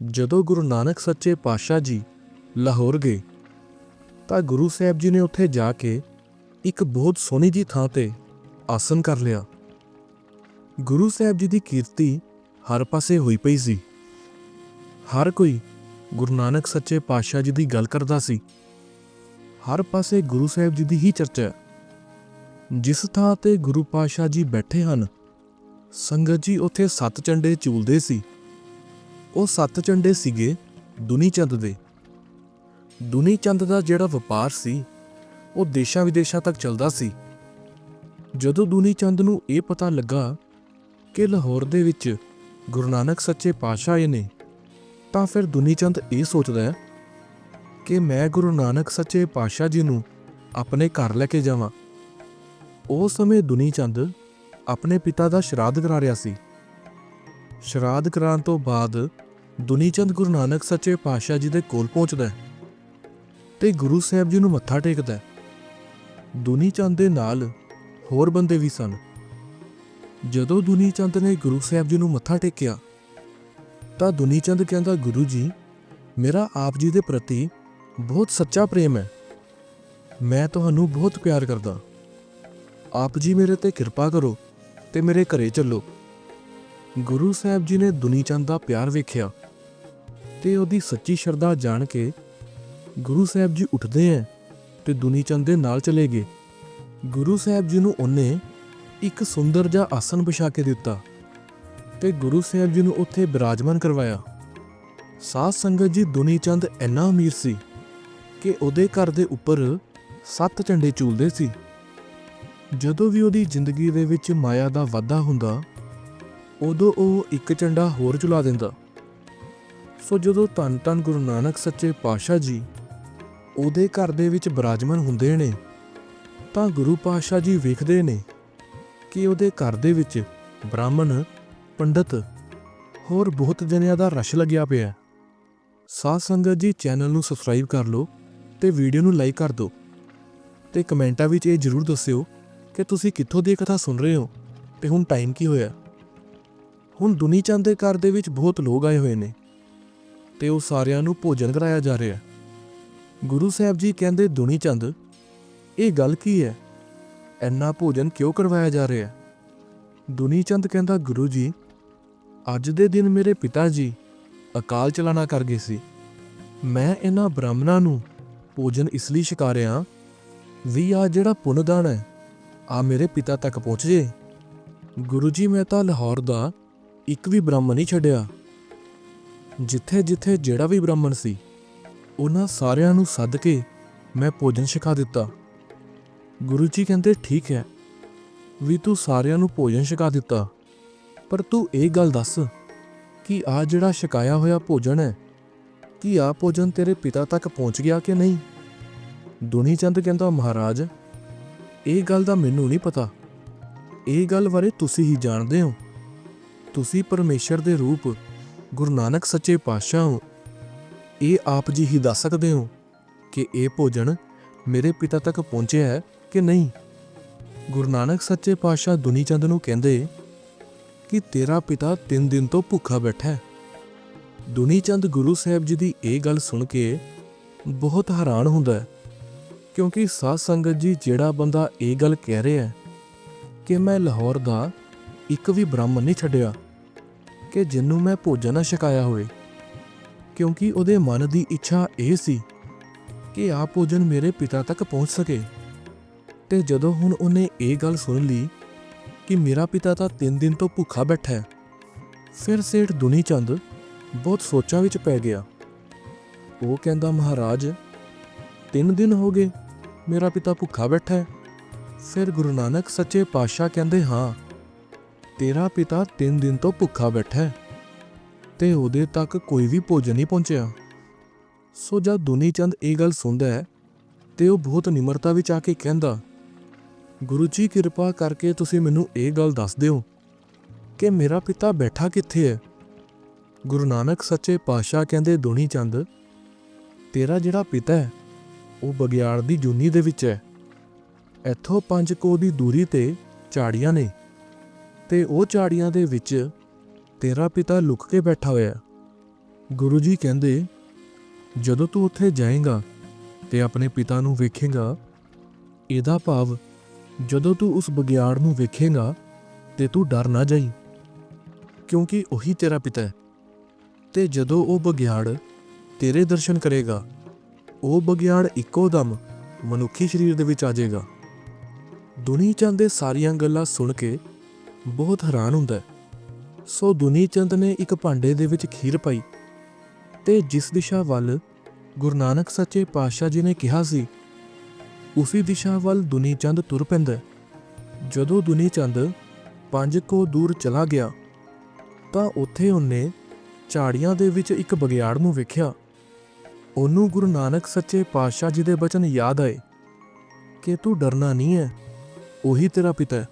ਜਦੋਂ ਗੁਰੂ ਨਾਨਕ ਸੱਚੇ ਪਾਤਸ਼ਾਹ ਜੀ ਲਾਹੌਰ ਗਏ, ਤਾਂ ਗੁਰੂ ਸਾਹਿਬ ਜੀ ਨੇ ਉੱਥੇ ਜਾ ਕੇ ਇੱਕ ਬਹੁਤ ਸੋਹਣੀ ਜੀ ਥਾਂ ਤੇ ਆਸਨ ਕਰ ਲਿਆ। ਗੁਰੂ ਸਾਹਿਬ ਜੀ ਦੀ ਕੀਰਤੀ ਹਰ ਪਾਸੇ ਹੋਈ ਪਈ ਸੀ। ਹਰ ਕੋਈ ਗੁਰੂ ਨਾਨਕ ਸੱਚੇ ਪਾਤਸ਼ਾਹ ਜੀ ਦੀ ਗੱਲ ਕਰਦਾ ਸੀ। ਹਰ ਪਾਸੇ ਗੁਰੂ ਸਾਹਿਬ ਜੀ ਦੀ ਹੀ ਚਰਚਾ ਜਿਸ ਥਾਂ ਤੇ ਗੁਰੂ ਪਾਤਸ਼ਾਹ ਜੀ ਬੈਠੇ ਹਨ, ਸੰਗਤ ਜੀ ਉੱਥੇ ਸੱਤ ਝੰਡੇ ਝੂਲਦੇ ਸੀ। ਉਹ ਸੱਤ ਝੰਡੇ ਸੀਗੇ ਦੁਨੀ ਚੰਦ ਦੇ। ਦੁਨੀ ਚੰਦ ਦਾ ਜਿਹੜਾ ਵਪਾਰ ਸੀ, ਉਹ ਦੇਸ਼ਾਂ ਵਿਦੇਸ਼ਾਂ ਤੱਕ ਚੱਲਦਾ ਸੀ। ਜਦੋਂ ਦੁਨੀ ਚੰਦ ਨੂੰ ਇਹ ਪਤਾ ਲੱਗਾ ਕਿ ਲਾਹੌਰ ਦੇ ਵਿੱਚ ਗੁਰੂ ਨਾਨਕ ਸੱਚੇ ਪਾਤਸ਼ਾਹ ਆਏ ਨੇ, ਤਾਂ ਫਿਰ ਦੁਨੀ ਚੰਦ ਇਹ ਸੋਚਦਾ ਹੈ ਕਿ ਮੈਂ ਗੁਰੂ ਨਾਨਕ ਸੱਚੇ ਪਾਤਸ਼ਾਹ ਜੀ ਨੂੰ ਆਪਣੇ ਘਰ ਲੈ ਕੇ ਜਾਵਾਂ। ਉਸ ਸਮੇਂ ਦੁਨੀ ਚੰਦ ਆਪਣੇ ਪਿਤਾ ਦਾ ਸ਼ਰਾਧ ਕਰਾ ਰਿਹਾ ਸੀ। ਸ਼ਰਾਧ ਕਰਾਉਣ ਤੋਂ ਬਾਅਦ ਦੁਨੀ ਚੰਦ ਗੁਰੂ ਨਾਨਕ ਸੱਚੇ ਪਾਤਸ਼ਾਹ ਜੀ ਦੇ ਕੋਲ ਪਹੁੰਚਦਾ ਹੈ ਤੇ ਗੁਰੂ ਸਾਹਿਬ ਜੀ ਨੂੰ ਮੱਥਾ ਟੇਕਦਾ ਹੈ। ਦੁਨੀ ਚੰਦ ਦੇ ਨਾਲ ਹੋਰ ਬੰਦੇ ਵੀ ਸਨ। ਜਦੋਂ ਦੁਨੀ ਚੰਦ ਨੇ ਗੁਰੂ ਸਾਹਿਬ ਜੀ ਨੂੰ ਮੱਥਾ ਟੇਕਿਆ, ਤਾਂ ਦੁਨੀ ਚੰਦ ਕਹਿੰਦਾ, ਗੁਰੂ ਜੀ, ਮੇਰਾ ਆਪ ਜੀ ਦੇ ਪ੍ਰਤੀ ਬਹੁਤ ਸੱਚਾ ਪ੍ਰੇਮ ਹੈ। ਮੈਂ ਤੁਹਾਨੂੰ ਬਹੁਤ ਪਿਆਰ ਕਰਦਾ। ਆਪ ਜੀ ਮੇਰੇ ਤੇ ਕਿਰਪਾ ਕਰੋ ਤੇ ਮੇਰੇ ਘਰੇ ਚੱਲੋ। ਗੁਰੂ ਸਾਹਿਬ ਜੀ ਨੇ ਦੁਨੀ ਚੰਦ ਦਾ ਪਿਆਰ ਵੇਖਿਆ। ਤੇ ਉਹਦੀ ਸੱਚੀ ਸ਼ਰਧਾ ਜਾਣ ਕੇ ਗੁਰੂ ਸਾਹਿਬ ਜੀ ਉੱਠਦੇ ਐ ਤੇ ਦੁਨੀ ਚੰਦ ਦੇ ਨਾਲ ਚਲੇ ਗਏ। ਗੁਰੂ ਸਾਹਿਬ ਜੀ ਨੂੰ ਉਹਨੇ ਇੱਕ ਸੁੰਦਰ ਜਿਹਾ ਆਸਨ ਵਿਛਾ ਕੇ ਦਿੱਤਾ ਤੇ ਗੁਰੂ ਸਾਹਿਬ ਜੀ ਨੂੰ ਉੱਥੇ ਬਿਰਾਜਮਾਨ ਕਰਵਾਇਆ। ਸਾਧ ਸੰਗਤ ਜੀ, ਦੁਨੀ ਚੰਦ ਇੰਨਾ ਅਮੀਰ ਸੀ ਕਿ ਉਹਦੇ ਘਰ ਦੇ ਉੱਪਰ ਸੱਤ ਝੰਡੇ ਝੂਲਦੇ ਸੀ। ਜਦੋਂ ਵੀ ਉਹਦੀ ਜ਼ਿੰਦਗੀ ਦੇ ਵਿੱਚ ਮਾਇਆ ਦਾ ਵਾਧਾ ਹੁੰਦਾ, ਉਦੋਂ ਉਹ ਇੱਕ ਝੰਡਾ ਹੋਰ ਚੁਲਾ ਦਿੰਦਾ। ਸੋ ਜਦੋਂ ਧੰਨ ਧੰਨ ਗੁਰੂ ਨਾਨਕ ਸੱਚੇ ਪਾਤਸ਼ਾਹ ਜੀ ਉਹਦੇ ਘਰ ਦੇ ਵਿੱਚ ਬਿਰਾਜਮਾਨ ਹੁੰਦੇ ਨੇ, ਤਾਂ ਗੁਰੂ ਪਾਤਸ਼ਾਹ ਜੀ ਵੇਖਦੇ ਨੇ ਕਿ ਉਹਦੇ ਘਰ ਦੇ ਵਿੱਚ ਬ੍ਰਾਹਮਣ, ਪੰਡਤ ਹੋਰ ਬਹੁਤ ਜਨਿਆਂ ਦਾ ਰਸ਼ ਲੱਗਿਆ ਪਿਆ ਹੈ। ਸਾਧ ਸੰਗਤ ਜੀ ਚੈਨਲ ਨੂੰ ਸਬਸਕ੍ਰਾਈਬ ਕਰ ਲਓ ਤੇ ਵੀਡੀਓ ਨੂੰ ਲਾਈਕ ਕਰ ਦਿਓ ਤੇ ਕਮੈਂਟਾਂ ਵਿੱਚ ਇਹ ਜਰੂਰ ਦੱਸਿਓ ਕਿ ਤੁਸੀਂ ਕਿੱਥੋਂ ਦੀ ਇਹ ਕਥਾ ਸੁਣ ਰਹੇ ਹੋ ਤੇ ਹੁਣ ਟਾਈਮ ਕੀ ਹੋਇਆ ਹੁਣ ਦੁਨੀ ਚੰਦ ਦੇ ਘਰ ਦੇ ਵਿੱਚ ਬਹੁਤ ਲੋਕ ਆਏ ਹੋਏ ਨੇ ਤੇ ਉਹ ਸਾਰਿਆਂ ਨੂੰ ਭੋਜਨ ਕਰਾਇਆ ਜਾ ਰਿਹਾ ਹੈ। ਗੁਰੂ ਸਾਹਿਬ ਜੀ ਕਹਿੰਦੇ, ਦੁਨੀ ਚੰਦ, ਇਹ ਗੱਲ ਕੀ ਹੈ? ਇੰਨਾ ਭੋਜਨ ਕਿਉਂ ਕਰਵਾਇਆ ਜਾ ਰਿਹਾ ਹੈ? ਦੁਨੀ ਚੰਦ ਕਹਿੰਦਾ, ਗੁਰੂ ਜੀ, ਅੱਜ ਦੇ ਦਿਨ ਮੇਰੇ ਪਿਤਾ ਜੀ ਅਕਾਲ ਚਲਾਣਾ ਕਰ ਗਏ ਸੀ। ਮੈਂ ਇਹਨਾਂ ਬ੍ਰਾਹਮਣਾਂ ਨੂੰ ਭੋਜਨ ਇਸ ਲਈ ਛਕਾ ਰਿਹਾ ਵੀ ਆ ਜਿਹੜਾ ਪੁੰਨਦਾਨ ਹੈ, ਆ ਮੇਰੇ ਪਿਤਾ ਤੱਕ ਪਹੁੰਚ ਜੇ। ਗੁਰੂ ਜੀ, ਮੈਂ ਤਾਂ ਲਾਹੌਰ ਦਾ ਇੱਕ ਵੀ ਬ੍ਰਾਹਮਣ ਨਹੀਂ ਛੱਡਿਆ। ਜਿੱਥੇ ਜਿੱਥੇ ਜਿਹੜਾ ਵੀ ਬ੍ਰਾਹਮਣ ਸੀ, ਉਹਨਾਂ ਸਾਰਿਆਂ ਨੂੰ ਸੱਦ ਕੇ ਮੈਂ ਭੋਜਨ ਛਕਾ ਦਿੱਤਾ। ਗੁਰੂ ਜੀ ਕਹਿੰਦੇ, ਠੀਕ ਹੈ, ਵੀ ਤੂੰ ਸਾਰਿਆਂ ਨੂੰ ਭੋਜਨ ਛਕਾ ਦਿੱਤਾ। ਪਰ ਤੂੰ ਇਹ ਗੱਲ ਦੱਸ ਕਿ ਆ ਜਿਹੜਾ ਛਕਾਇਆ ਹੋਇਆ ਭੋਜਨ ਹੈ, ਕਿ ਆ ਭੋਜਨ ਤੇਰੇ ਪਿਤਾ ਤੱਕ ਪਹੁੰਚ ਗਿਆ ਕਿ ਨਹੀਂ? ਦੁਨੀ ਚੰਦ ਕਹਿੰਦਾ, ਮਹਾਰਾਜ, ਇਹ ਗੱਲ ਦਾ ਮੈਨੂੰ ਨਹੀਂ ਪਤਾ। ਇਹ ਗੱਲ ਬਾਰੇ ਤੁਸੀਂ ਹੀ ਜਾਣਦੇ ਹੋ। ਤੁਸੀਂ ਪਰਮੇਸ਼ਰ ਦੇ ਰੂਪ ਗੁਰੂ ਨਾਨਕ ਸੱਚੇ ਪਾਤਸ਼ਾਹ ਹੋ। ਇਹ ਆਪ ਜੀ ਹੀ ਦੱਸ ਸਕਦੇ ਹੋ ਕਿ ਇਹ ਭੋਜਨ ਮੇਰੇ ਪਿਤਾ ਤੱਕ ਪਹੁੰਚਿਆ ਹੈ ਕਿ ਨਹੀਂ? ਗੁਰੂ ਨਾਨਕ ਸੱਚੇ ਪਾਤਸ਼ਾਹ ਦੁਨੀ ਚੰਦ ਨੂੰ ਕਹਿੰਦੇ ਕਿ ਤੇਰਾ ਪਿਤਾ 3 ਦਿਨ ਤੋਂ ਭੁੱਖਾ ਬੈਠਾ ਹੈ। ਦੁਨੀ ਚੰਦ ਗੁਰੂ ਸਾਹਿਬ ਜੀ ਦੀ ਇਹ ਗੱਲ ਸੁਣ ਕੇ ਬਹੁਤ ਹੈਰਾਨ ਹੁੰਦਾ ਹੈ ਕਿਉਂਕਿ ਸਾਧ ਸੰਗਤ ਜੀ ਜਿਹੜਾ ਬੰਦਾ ਇਹ ਗੱਲ ਕਹਿ ਰਿਹਾ ਹੈ ਕਿ ਮੈਂ ਲਾਹੌਰ ਦਾ ਇੱਕ ਵੀ ਬ੍ਰਾਹਮਣ ਨਹੀਂ ਛੱਡਿਆ। ਕਿ ਜਿੰਨੂੰ ਮੈਂ ਭੋਜਨ ਨਾ ਛਕਾਇਆ ਹੋਵੇ। ਕਿਉਂਕਿ ਉਹਦੇ ਮਨ ਦੀ ਇੱਛਾ ਇਹ ਸੀ ਕਿ ਆ ਭੋਜਨ ਮੇਰੇ ਪਿਤਾ ਤੱਕ ਪਹੁੰਚ ਸਕੇ। ਤੇ ਜਦੋਂ ਹੁਣ ਉਹਨੇ ਇਹ ਗੱਲ ਸੁਣ ਲਈ ਕਿ ਮੇਰਾ ਪਿਤਾ ਤਾਂ 3 ਦਿਨ ਤੋਂ ਭੁੱਖਾ ਬੈਠਾ ਹੈ, ਫਿਰ ਸੇਠ ਦੁਨੀ ਚੰਦ ਬਹੁਤ ਸੋਚਾਂ ਵਿੱਚ ਪੈ ਗਿਆ। ਉਹ ਕਹਿੰਦਾ, ਮਹਾਰਾਜ 3 ਦਿਨ ਹੋ ਗਏ, ਮੇਰਾ ਪਿਤਾ ਭੁੱਖਾ ਬੈਠਾ ਹੈ। ਫਿਰ ਗੁਰੂ ਨਾਨਕ ਸੱਚੇ ਪਾਤਸ਼ਾਹ ਕਹਿੰਦੇ, ਹਾਂ ਤੇਰਾ ਪਿਤਾ 3 ਦਿਨ ਤੋਂ ਭੁੱਖਾ ਬੈਠਾ ਹੈ ਤੇ ਉਹਦੇ ਤੱਕ ਕੋਈ ਵੀ ਭੋਜਨ ਨਹੀਂ ਪਹੁੰਚਿਆ। ਸੋ ਜਦ ਦੁਨੀ ਚੰਦ ਇਹ ਗੱਲ ਸੁਣਦਾ ਹੈ, ਤੇ ਉਹ ਬਹੁਤ ਨਿਮਰਤਾ ਵਿੱਚ ਆ ਕੇ ਕਹਿੰਦਾ, ਗੁਰੂ ਜੀ, ਕਿਰਪਾ ਕਰਕੇ ਤੁਸੀਂ ਮੈਨੂੰ ਇਹ ਗੱਲ ਦੱਸ ਦਿਓ ਕਿ ਮੇਰਾ ਪਿਤਾ ਬੈਠਾ ਕਿੱਥੇ ਹੈ? ਗੁਰੂ ਨਾਨਕ ਸੱਚੇ ਪਾਤਸ਼ਾਹ ਕਹਿੰਦੇ ਦੁਨੀ ਚੰਦ ਤੇਰਾ ਜਿਹੜਾ ਪਿਤਾ ਹੈ, ਉਹ ਬਗਿਆੜ ਦੀ ਜੂਨੀ ਦੇ ਵਿੱਚ ਹੈ। ਇੱਥੋਂ ਪੰਜ ਕੋ ਦੀ ਦੂਰੀ ਤੇ ਝਾੜੀਆਂ ਨੇ। ਤੇ ਉਹ ਝਾੜੀਆਂ ਦੇ ਵਿੱਚ ਤੇਰਾ ਪਿਤਾ ਲੁਕ ਕੇ ਬੈਠਾ ਹੋਇਆ ਗੁਰੂ ਜੀ ਕਹਿੰਦੇ, ਜਦੋਂ ਤੂੰ ਉੱਥੇ ਜਾਏਗਾ ਤੇ ਆਪਣੇ ਪਿਤਾ ਨੂੰ ਵੇਖੇਗਾ, ਇਹਦਾ ਭਾਵ ਜਦੋਂ ਤੂੰ ਉਸ ਬਗਿਆੜ ਨੂੰ ਵੇਖੇਗਾ ਤੇ ਤੂੰ ਡਰ ਨਾ ਜਾਈ, ਕਿਉਂਕਿ ਉਹੀ ਤੇਰਾ ਪਿਤਾ ਹੈ। ਤੇ ਜਦੋਂ ਉਹ ਬਗਿਆੜ ਤੇਰੇ ਦਰਸ਼ਨ ਕਰੇਗਾ, ਉਹ ਬਗਿਆੜ ਇੱਕੋ ਦਮ ਮਨੁੱਖੀ ਸਰੀਰ ਦੇ ਵਿੱਚ ਆ ਜਾਏਗਾ। ਦੁਨੀ ਚੰਦ ਦੇ ਸਾਰੀਆਂ ਗੱਲਾਂ ਸੁਣ ਕੇ ਬਹੁਤ ਹੈਰਾਨ ਹੁੰਦਾ ਹੈ। ਸੋ ਦੁਨੀ ਚੰਦ ਨੇ ਇੱਕ ਭਾਂਡੇ ਦੇ ਵਿੱਚ ਖੀਰ ਪਾਈ ਤੇ ਜਿਸ ਦਿਸ਼ਾ ਵੱਲ ਗੁਰੂ ਨਾਨਕ ਸੱਚੇ ਪਾਤਸ਼ਾਹ ਜੀ ਨੇ ਕਿਹਾ ਸੀ, ਉਸੇ ਦਿਸ਼ਾ ਵੱਲ ਦੁਨੀ ਚੰਦ ਤੁਰ ਪੈਂਦਾ ਜਦੋਂ ਦੁਨੀ ਚੰਦ ਪੰਜ ਕੋ ਦੂਰ ਚਲਾ ਗਿਆ, ਤਾਂ ਉੱਥੇ ਉਹਨੇ ਝਾੜੀਆਂ ਦੇ ਵਿੱਚ ਇੱਕ ਬਗਿਆੜ ਨੂੰ ਵੇਖਿਆ। ਉਹਨੂੰ ਗੁਰੂ ਨਾਨਕ ਸੱਚੇ ਪਾਤਸ਼ਾਹ ਜੀ ਦੇ ਬਚਨ ਯਾਦ ਆਏ ਕਿ ਤੂੰ ਡਰਨਾ ਨਹੀਂ ਹੈ, ਉਹੀ ਤੇਰਾ ਪਿਤਾ ਹੈ।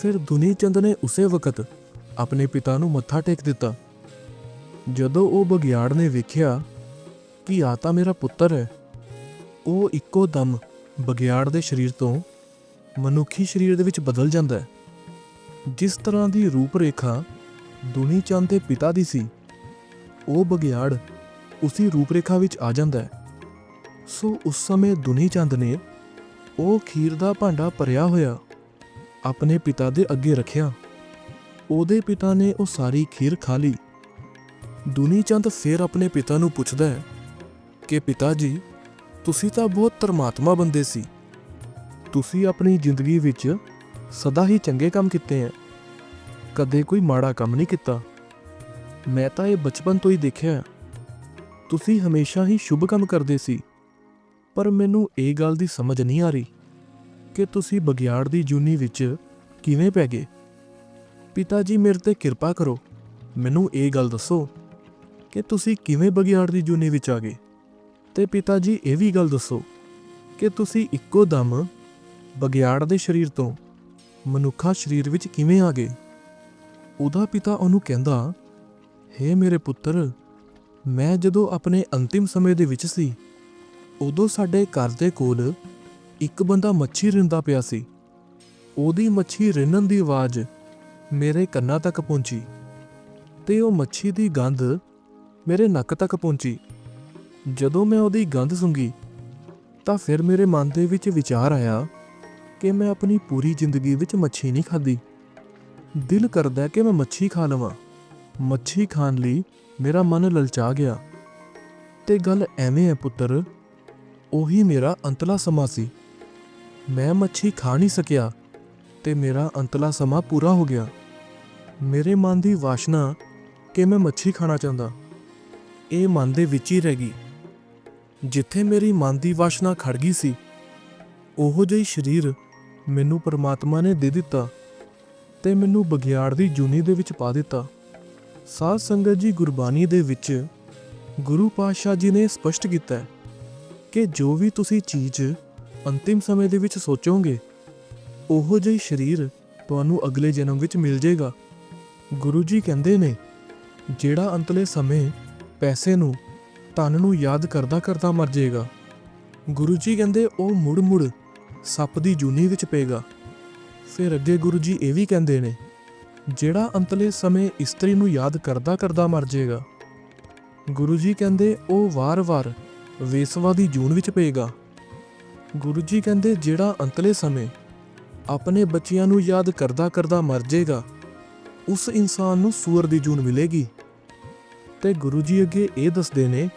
ਫਿਰ ਦੁਨੀ ਚੰਦ ਨੇ ਉਸੇ ਵਕਤ ਆਪਣੇ ਪਿਤਾ ਨੂੰ ਮੱਥਾ ਟੇਕ ਦਿੱਤਾ। ਜਦੋਂ ਉਹ ਬਗਿਆੜ ਨੇ ਵੇਖਿਆ ਕਿ ਆ ਤਾਂ ਮੇਰਾ ਪੁੱਤਰ ਹੈ, ਉਹ ਇੱਕੋ ਦਮ ਬਗਿਆੜ ਦੇ ਸਰੀਰ ਤੋਂ ਮਨੁੱਖੀ ਸਰੀਰ ਦੇ ਵਿੱਚ ਬਦਲ ਜਾਂਦਾ ਹੈ। ਜਿਸ ਤਰ੍ਹਾਂ ਦੀ ਰੂਪ ਰੇਖਾ ਦੁਨੀ ਚੰਦ ਦੇ ਪਿਤਾ ਦੀ ਸੀ, ਉਹ ਬਗਿਆੜ ਉਸੇ ਰੂਪ ਰੇਖਾ ਵਿੱਚ ਆ ਜਾਂਦਾ ਹੈ। ਸੋ ਉਸ ਸਮੇਂ ਦੁਨੀ ਚੰਦ ਨੇ ਉਹ ਖੀਰ ਦਾ ਭਾਂਡਾ ਭਰਿਆ ਹੋਇਆ ਆਪਣੇ ਪਿਤਾ ਦੇ ਅੱਗੇ ਰੱਖਿਆ। ਉਹਦੇ ਪਿਤਾ ਨੇ ਉਹ ਸਾਰੀ ਖੀਰ ਖਾ ਲਈ। ਦੁਨੀ ਚੰਦ ਫਿਰ ਆਪਣੇ ਪਿਤਾ ਨੂੰ ਪੁੱਛਦਾ ਹੈ ਕਿ ਪਿਤਾ ਜੀ ਤੁਸੀਂ ਤਾਂ ਬਹੁਤ ਧਰਮਾਤਮਾ ਬੰਦੇ ਸੀ। ਤੁਸੀਂ ਆਪਣੀ ਜ਼ਿੰਦਗੀ ਵਿੱਚ ਸਦਾ ਹੀ ਚੰਗੇ ਕੰਮ ਕੀਤੇ ਹੈ। ਕਦੇ ਕੋਈ ਮਾੜਾ ਕੰਮ ਨਹੀਂ ਕੀਤਾ। ਮੈਂ ਤਾਂ ਇਹ ਬਚਪਨ ਤੋਂ ਹੀ ਦੇਖਿਆ ਤੁਸੀਂ ਹਮੇਸ਼ਾ ਹੀ ਸ਼ੁਭ ਕੰਮ ਕਰਦੇ ਸੀ। ਪਰ ਮੈਨੂੰ ਇਹ ਗੱਲ ਦੀ ਸਮਝ ਨਹੀਂ ਆ ਰਹੀ। ਕਿ ਤੁਸੀਂ ਬਗਿਆੜ ਦੀ ਜੂਨੀ ਵਿੱਚ ਕਿਵੇਂ ਪੈ ਗਏ? ਪਿਤਾ ਜੀ, ਮੇਰੇ ਤੇ ਕਿਰਪਾ ਕਰੋ। ਮੈਨੂੰ ਇਹ ਗੱਲ ਦੱਸੋ ਕਿ ਤੁਸੀਂ ਕਿਵੇਂ ਬਗਿਆੜ ਦੀ ਜੂਨੀ ਵਿੱਚ ਆ ਗਏ? ਤੇ ਪਿਤਾ ਜੀ, ਇਹ ਵੀ ਗੱਲ ਦੱਸੋ ਕਿ ਤੁਸੀਂ ਇੱਕੋ ਦਮ ਬਗਿਆੜ ਦੇ ਸਰੀਰ ਤੋਂ ਮਨੁੱਖਾ ਸਰੀਰ ਵਿੱਚ ਕਿਵੇਂ ਆ ਗਏ? ਉਹਦਾ ਪਿਤਾ ਉਹਨੂੰ ਕਹਿੰਦਾ, ਹੇ ਮੇਰੇ ਪੁੱਤਰ, ਮੈਂ ਜਦੋਂ ਆਪਣੇ ਅੰਤਿਮ ਸਮੇਂ ਦੇ ਵਿੱਚ ਸੀ, ਉਦੋਂ ਸਾਡੇ ਘਰ ਦੇ ਕੋਲ ਇੱਕ ਬੰਦਾ ਮੱਛੀ ਰਿੰਦਾ ਪਿਆ ਸੀ। ਉਹਦੀ ਮੱਛੀ ਰਿੰਨਣ ਦੀ ਆਵਾਜ਼ ਮੇਰੇ ਕੰਨਾਂ ਤੱਕ ਪਹੁੰਚੀ ਤੇ ਉਹ ਮੱਛੀ ਦੀ ਗੰਧ ਮੇਰੇ ਨੱਕ ਤੱਕ ਪਹੁੰਚੀ। ਜਦੋਂ ਮੈਂ ਉਹਦੀ ਗੰਧ ਸੁੰਗੀ ਤਾਂ ਫਿਰ ਮੇਰੇ ਮਨ ਦੇ ਵਿੱਚ ਵਿਚਾਰ ਆਇਆ ਕਿ ਮੈਂ ਆਪਣੀ ਪੂਰੀ ਜ਼ਿੰਦਗੀ ਵਿੱਚ ਮੱਛੀ ਨਹੀਂ ਖਾਧੀ। ਦਿਲ ਕਰਦਾ ਕਿ ਮੈਂ ਮੱਛੀ ਖਾ ਲਵਾਂ। ਮੱਛੀ ਖਾਣ ਲਈ ਮੇਰਾ ਮਨ ਲਲਚਾ ਗਿਆ। ਤੇ ਗੱਲ ਐਵੇਂ ਹੈ ਪੁੱਤਰ, ਉਹੀ ਮੇਰਾ ਅੰਤਲਾ ਸਮਾਂ ਸੀ। ਮੈਂ ਮੱਛੀ ਖਾ ਨਹੀਂ ਸਕਿਆ ਤੇ ਮੇਰਾ ਅੰਤਲਾ ਸਮਾਂ ਪੂਰਾ ਹੋ ਗਿਆ। ਮੇਰੇ ਮਨ ਦੀ ਵਾਸ਼ਨਾ ਕਿ ਮੈਂ ਮੱਛੀ ਖਾਣਾ ਚਾਹੁੰਦਾ, ਇਹ ਮਨ ਦੇ ਵਿੱਚ ਹੀ ਰਹਿ ਗਈ। ਜਿੱਥੇ ਮੇਰੀ ਮਨ ਦੀ ਵਾਸ਼ਨਾ ਖੜ ਗਈ ਸੀ, ਉਹੋ ਜਿਹੀ ਸਰੀਰ ਮੈਨੂੰ ਪਰਮਾਤਮਾ ਨੇ ਦੇ ਦਿੱਤਾ ਤੇ ਮੈਨੂੰ ਬਗਿਆੜ ਦੀ ਜੂਨੀ ਦੇ ਵਿੱਚ ਪਾ ਦਿੱਤਾ। ਸਾਧ ਸੰਗਤ ਜੀ ਗੁਰਬਾਣੀ ਦੇ ਵਿੱਚ ਗੁਰੂ ਪਾਤਸ਼ਾਹ ਜੀ ਨੇ ਸਪਸ਼ਟ ਕੀਤਾ ਹੈ ਕਿ ਜੋ ਵੀ ਤੁਸੀਂ ਚੀਜ਼ ਅੰਤਿਮ ਸਮੇਂ ਦੇ ਵਿੱਚ ਸੋਚੋਗੇ, ਉਹੋ ਜਿਹੀ ਸਰੀਰ ਤੁਹਾਨੂੰ ਅਗਲੇ ਜਨਮ ਵਿੱਚ ਮਿਲ ਜਾਏਗਾ। ਗੁਰੂ ਜੀ ਕਹਿੰਦੇ ਨੇ, ਜਿਹੜਾ ਅੰਤਲੇ ਸਮੇਂ ਪੈਸੇ ਨੂੰ, ਧਨ ਨੂੰ ਯਾਦ ਕਰਦਾ ਕਰਦਾ ਮਰ ਜਾਏਗਾ। ਗੁਰੂ ਜੀ ਕਹਿੰਦੇ, ਉਹ ਮੁੜ ਮੁੜ ਸੱਪ ਦੀ ਜੂਨੀ ਵਿੱਚ ਪਏਗਾ। ਫਿਰ ਅੱਗੇ ਗੁਰੂ ਜੀ ਇਹ ਵੀ ਕਹਿੰਦੇ ਨੇ, ਜਿਹੜਾ ਅੰਤਲੇ ਸਮੇਂ ਇਸਤਰੀ ਨੂੰ ਯਾਦ ਕਰਦਾ ਕਰਦਾ ਮਰ ਜਾਏਗਾ। ਗੁਰੂ ਜੀ ਕਹਿੰਦੇ, ਉਹ ਵਾਰ-ਵਾਰ ਵੇਸਵਾ ਦੀ ਜੂਨ ਵਿੱਚ ਪਏਗਾ। ਗੁਰੂ ਜੀ ਕਹਿੰਦੇ, ਜਿਹੜਾ ਅੰਤਲੇ ਸਮੇਂ ਆਪਣੇ ਬੱਚਿਆਂ ਨੂੰ ਯਾਦ ਕਰਦਾ ਕਰਦਾ ਮਰ ਜਾਏਗਾ, ਉਸ ਇਨਸਾਨ ਨੂੰ ਸੂਰ ਦੀ ਜੂਨ ਮਿਲੇਗੀ। ਤੇ ਗੁਰੂ ਜੀ ਅੱਗੇ ਇਹ ਦੱਸਦੇ ਨੇ,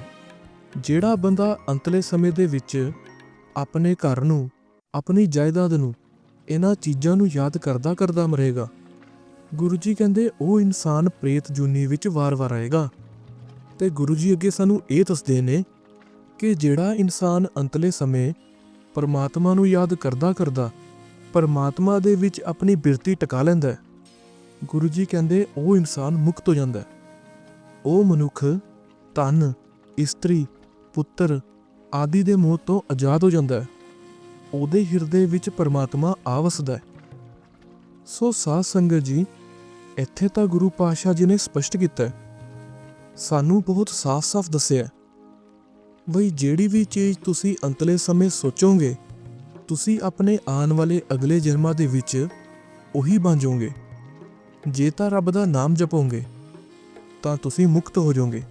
ਜਿਹੜਾ ਬੰਦਾ ਅੰਤਲੇ ਸਮੇਂ ਦੇ ਵਿੱਚ ਆਪਣੇ ਘਰ ਨੂੰ, ਆਪਣੀ ਜਾਇਦਾਦ ਨੂੰ, ਇਹਨਾਂ ਚੀਜ਼ਾਂ ਨੂੰ ਯਾਦ ਕਰਦਾ ਕਰਦਾ ਮਰੇਗਾ, ਗੁਰੂ ਜੀ ਕਹਿੰਦੇ, ਉਹ ਇਨਸਾਨ ਪ੍ਰੇਤ ਜੂਨੀ ਵਿੱਚ ਵਾਰ-ਵਾਰ ਆਏਗਾ। ਤੇ ਗੁਰੂ ਜੀ ਅੱਗੇ ਸਾਨੂੰ ਇਹ ਦੱਸਦੇ ਨੇ ਕਿ ਜਿਹੜਾ ਇਨਸਾਨ ਅੰਤਲੇ ਸਮੇਂ ਪਰਮਾਤਮਾ ਨੂੰ ਯਾਦ ਕਰਦਾ ਕਰਦਾ ਪਰਮਾਤਮਾ ਦੇ ਵਿੱਚ ਆਪਣੀ ਬਿਰਤੀ ਟਿਕਾ ਲੈਂਦਾ ਹੈ। ਗੁਰੂ ਜੀ ਕਹਿੰਦੇ, ਉਹ ਇਨਸਾਨ ਮੁਕਤ ਹੋ ਜਾਂਦਾ ਹੈ। ਉਹ ਮਨੁੱਖ ਧਨ, ਇਸਤਰੀ, ਪੁੱਤਰ ਆਦਿ ਦੇ ਮੋਹ ਤੋਂ ਆਜ਼ਾਦ ਹੋ ਜਾਂਦਾ ਹੈ। ਉਹਦੇ ਹਿਰਦੇ ਵਿੱਚ ਪਰਮਾਤਮਾ ਆ ਵਸਦਾ ਹੈ। ਸੋ ਸਾਧ ਸੰਗਤ ਜੀ, ਇੱਥੇ ਤਾਂ ਗੁਰੂ ਪਾਤਸ਼ਾਹ ਜੀ ਨੇ ਸਪਸ਼ਟ ਕੀਤਾ ਸਾਨੂੰ ਬਹੁਤ ਸਾਫ਼-ਸਾਫ਼ ਦੱਸਿਆ ਬਈ ਜਿਹੜੀ ਵੀ ਚੀਜ਼ ਤੁਸੀਂ ਅੰਤਲੇ ਸਮੇਂ ਸੋਚੋਗੇ, ਤੁਸੀਂ ਆਪਣੇ ਆਉਣ ਵਾਲੇ ਅਗਲੇ ਜਨਮਾਂ ਦੇ ਵਿੱਚ ਉਹੀ ਬਣ ਜਾਓਗੇ। ਜੇ ਤਾਂ ਰੱਬ ਦਾ ਨਾਮ ਜਪੋਗੇ, ਤਾਂ ਤੁਸੀਂ ਮੁਕਤ ਹੋ ਜਾਓਗੇ।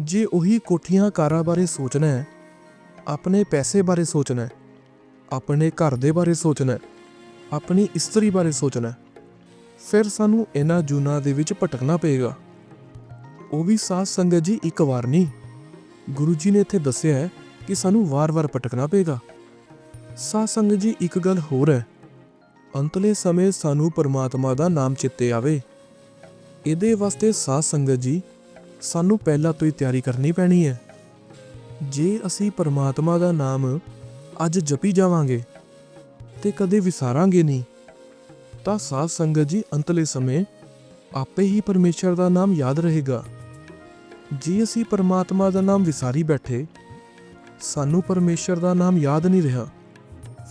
ਜੇ ਉਹੀ ਕੋਠੀਆਂ ਕਾਰਾਂ ਬਾਰੇ ਸੋਚਣਾ ਹੈ, ਆਪਣੇ ਪੈਸੇ ਬਾਰੇ ਸੋਚਣਾ ਹੈ, ਆਪਣੇ ਘਰ ਦੇ ਬਾਰੇ ਸੋਚਣਾ ਹੈ, ਆਪਣੀ ਇਸਤਰੀ ਬਾਰੇ ਸੋਚਣਾ ਹੈ, ਫਿਰ ਸਾਨੂੰ ਇਹਨਾਂ ਜੂਨਾਂ ਦੇ ਵਿੱਚ ਭਟਕਣਾ ਪਏਗਾ। ਉਹ ਵੀ ਸਾਧ ਸੰਗਤ ਜੀ ਇੱਕ ਵਾਰ ਨਹੀਂ। ਗੁਰੂ ਜੀ ਨੇ ਇੱਥੇ ਦੱਸਿਆ ਹੈ ਕਿ ਸਾਨੂੰ ਵਾਰ-ਵਾਰ ਭਟਕਣਾ ਪਏਗਾ। ਸਾਧ ਸੰਗਤ ਜੀ, ਇੱਕ ਗੱਲ ਹੋਰ ਹੈ। ਅੰਤਲੇ ਸਮੇਂ ਸਾਨੂੰ ਪਰਮਾਤਮਾ ਦਾ ਨਾਮ ਚਿੱਤੇ ਆਵੇ। ਇਹਦੇ ਵਾਸਤੇ ਸਾਧ ਸੰਗਤ ਜੀ, ਸਾਨੂੰ ਪਹਿਲਾਂ ਤੋਂ ਹੀ ਤਿਆਰੀ ਕਰਨੀ ਪੈਣੀ ਹੈ। ਜੇ ਅਸੀਂ ਪਰਮਾਤਮਾ ਦਾ ਨਾਮ ਅੱਜ ਜਪੀ ਜਾਵਾਂਗੇ ਤੇ ਕਦੇ ਵਿਸਾਰਾਂਗੇ ਨਹੀਂ, ਤਾਂ ਸਾਧ ਸੰਗਤ ਜੀ, ਅੰਤਲੇ ਸਮੇਂ ਆਪੇ ਹੀ ਪਰਮੇਸ਼ਰ ਦਾ ਨਾਮ ਯਾਦ ਰਹੇਗਾ। ਜੇ ਅਸੀਂ ਪਰਮਾਤਮਾ ਦਾ ਨਾਮ ਵਿਸਾਰੀ ਬੈਠੇ, ਸਾਨੂੰ ਪਰਮੇਸ਼ਰ ਦਾ ਨਾਮ ਯਾਦ ਨਹੀਂ ਰਿਹਾ,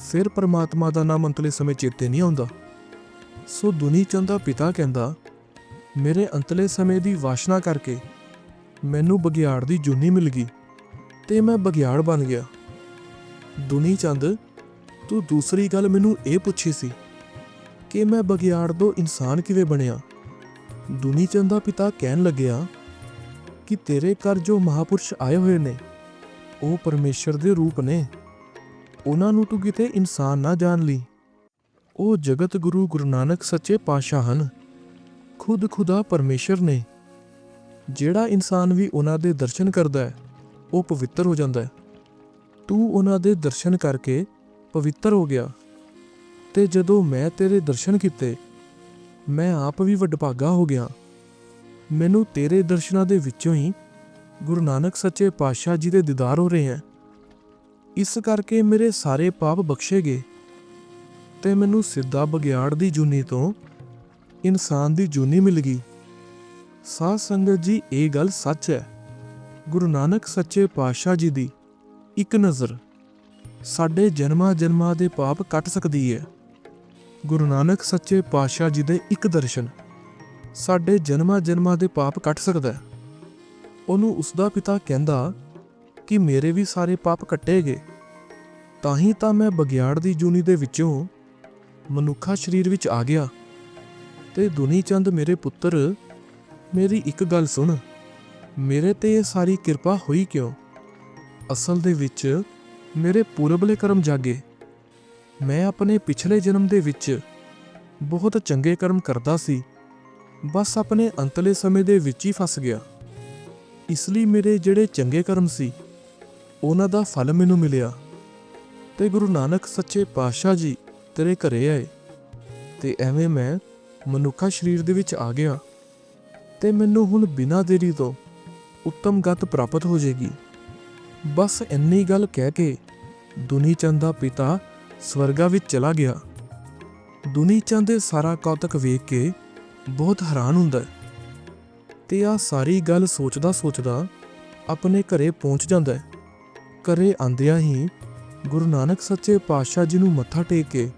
ਫਿਰ ਪਰਮਾਤਮਾ ਦਾ ਨਾਮ ਅੰਤਲੇ ਸਮੇਂ ਚੇਤੇ ਨਹੀਂ ਆਉਂਦਾ। ਸੋ ਦੁਨੀ ਚੰਦ ਦਾ ਪਿਤਾ ਕਹਿੰਦਾ, ਮੇਰੇ ਅੰਤਲੇ ਸਮੇਂ ਦੀ ਵਾਸ਼ਨਾ ਕਰਕੇ ਮੈਨੂੰ ਬਗਿਆੜ ਦੀ ਜੂਨੀ ਮਿਲ ਗਈ ਤੇ ਮੈਂ ਬਗਿਆੜ ਬਣ ਗਿਆ। ਦੁਨੀ ਚੰਦ, ਤੂੰ ਦੂਸਰੀ ਗੱਲ ਮੈਨੂੰ ਇਹ ਪੁੱਛੀ ਸੀ ਕਿ ਮੈਂ ਬਗਿਆੜ ਤੋਂ ਇਨਸਾਨ ਕਿਵੇਂ ਬਣਿਆ? ਦੁਨੀ ਚੰਦ ਦਾ ਪਿਤਾ ਕਹਿਣ ਲੱਗਿਆ ਕਿ ਤੇਰੇ ਘਰ ਜੋ ਮਹਾਪੁਰਸ਼ ਆਏ ਹੋਏ ਨੇ, ਉਹ ਪਰਮੇਸ਼ਰ ਦੇ ਰੂਪ ਨੇ। ਉਹਨਾਂ ਨੂੰ ਤੂੰ ਕਿਤੇ ਇਨਸਾਨ ਨਾ ਜਾਣ ਲਈ। ਉਹ ਜਗਤ ਗੁਰੂ ਗੁਰੂ ਨਾਨਕ ਸੱਚੇ ਪਾਤਸ਼ਾਹ ਹਨ। ਖੁਦ ਖੁਦਾ ਪਰਮੇਸ਼ਰ ਨੇ। ਜਿਹੜਾ ਇਨਸਾਨ ਵੀ ਉਹਨਾਂ ਦੇ ਦਰਸ਼ਨ ਕਰਦਾ ਹੈ, ਉਹ ਪਵਿੱਤਰ ਹੋ ਜਾਂਦਾ ਹੈ। ਤੂੰ ਉਹਨਾਂ ਦੇ ਦਰਸ਼ਨ ਕਰਕੇ ਪਵਿੱਤਰ ਹੋ ਗਿਆ। ਤੇ ਜਦੋਂ ਮੈਂ ਤੇਰੇ ਦਰਸ਼ਨ ਕੀਤੇ, ਮੈਂ ਆਪ ਵੀ ਵਡਭਾਗਾ ਹੋ ਗਿਆ। ਮੈਨੂੰ ਤੇਰੇ ਦਰਸ਼ਨਾਂ ਦੇ ਵਿੱਚੋਂ ਹੀ ਗੁਰੂ ਨਾਨਕ ਸੱਚੇ ਪਾਤਸ਼ਾਹ ਜੀ ਦੇ ਦੀਦਾਰ ਹੋ ਰਹੇ ਹਨ। ਇਸ ਕਰਕੇ ਮੇਰੇ ਸਾਰੇ ਪਾਪ ਬਖਸ਼ੇ ਗਏ ਤੇ ਮੈਨੂੰ ਸਿੱਧਾ ਬਗਿਆੜ ਦੀ ਜੂਨੀ ਤੋਂ ਇਨਸਾਨ ਦੀ ਜੂਨੀ ਮਿਲ ਗਈ। ਸਾਧ ਸੰਗਤ ਜੀ, ਇਹ ਗੱਲ ਸੱਚ ਹੈ। ਗੁਰੂ ਨਾਨਕ ਸੱਚੇ ਪਾਤਸ਼ਾਹ ਜੀ ਦੀ ਇੱਕ ਨਜ਼ਰ ਸਾਡੇ ਜਨਮਾਂ ਜਨਮਾਂ ਦੇ ਪਾਪ ਕੱਟ ਸਕਦੀ ਹੈ। ਗੁਰੂ ਨਾਨਕ ਸੱਚੇ ਪਾਤਸ਼ਾਹ ਜੀ ਦੇ ਇੱਕ ਦਰਸ਼ਨ। ਸਾਡੇ ਜਨਮਾਂ ਜਨਮਾਂ ਦੇ ਪਾਪ ਕੱਟ ਸਕਦਾ ਹੈ। ਉਹਨੂੰ ਉਸ ਦਾ ਪਿਤਾ ਕਹਿੰਦਾ ਕਿ ਮੇਰੇ ਵੀ ਸਾਰੇ ਪਾਪ ਕੱਟੇ ਗਏ ਤਾਂ ਹੀ ਤਾਂ ਮੈਂ ਬਗਿਆੜ ਦੀ ਜੂਨੀ ਦੇ ਵਿੱਚੋਂ ਮਨੁੱਖਾ ਸਰੀਰ ਵਿੱਚ ਆ ਗਿਆ ਤੇ ਦੁਨੀ ਚੰਦ ਮੇਰੇ ਪੁੱਤਰ, ਮੇਰੀ ਇੱਕ ਗੱਲ ਸੁਣ। ਮੇਰੇ ਤੇ ਇਹ ਸਾਰੀ ਕਿਰਪਾ ਹੋਈ ਕਿਉਂ? ਅਸਲ ਦੇ ਵਿੱਚ ਮੇਰੇ ਪੂਰਬਲੇ ਕਰਮ ਜਾਗੇ। ਮੈਂ ਆਪਣੇ ਪਿਛਲੇ ਜਨਮ ਦੇ ਵਿੱਚ ਬਹੁਤ ਚੰਗੇ ਕਰਮ ਕਰਦਾ ਸੀ। ਬਸ ਆਪਣੇ ਅੰਤਲੇ ਸਮੇਂ ਦੇ ਵਿੱਚ ਹੀ ਫਸ ਗਿਆ। ਇਸ ਲਈ ਮੇਰੇ ਜਿਹੜੇ ਚੰਗੇ ਕਰਮ ਸੀ, ਉਹਨਾਂ ਦਾ ਫਲ ਮੈਨੂੰ ਮਿਲਿਆ। ਤੇ ਗੁਰੂ ਨਾਨਕ ਸੱਚੇ ਪਾਤਸ਼ਾਹ ਜੀ ਤੇਰੇ ਘਰੇ ਆਏ ਤੇ ਐਵੇਂ ਮੈਂ ਮਨੁੱਖਾ ਸਰੀਰ ਦੇ ਵਿੱਚ ਆ ਗਿਆ ਤੇ ਮੈਨੂੰ ਹੁਣ ਬਿਨਾਂ ਦੇਰੀ ਤੋਂ ਉੱਤਮ ਗਤ ਪ੍ਰਾਪਤ ਹੋ ਜਾਏਗੀ। ਬਸ ਇੰਨੀ ਗੱਲ ਕਹਿ ਕੇ ਦੁਨੀ ਚੰਦ ਦਾ ਪਿਤਾ ਸਵਰਗਾ ਵਿੱਚ ਚਲਾ ਗਿਆ। ਦੁਨੀ ਚੰਦ ਦੇ ਸਾਰਾ ਕੌਤਕ ਵੇਖ ਕੇ ਬਹੁਤ ਹੈਰਾਨ ਹੁੰਦਾ ਹੈ। ਤੇ ਆ ਸਾਰੀ ਗੱਲ ਸੋਚਦਾ ਸੋਚਦਾ ਆਪਣੇ ਘਰੇ ਪਹੁੰਚ ਜਾਂਦਾ ਹੈ। ਘਰੇ ਆਂਦਿਆਂ ਹੀ ਗੁਰੂ ਨਾਨਕ ਸੱਚੇ ਪਾਤਸ਼ਾਹ ਜੀ ਨੂੰ ਮੱਥਾ ਟੇਕ ਕੇ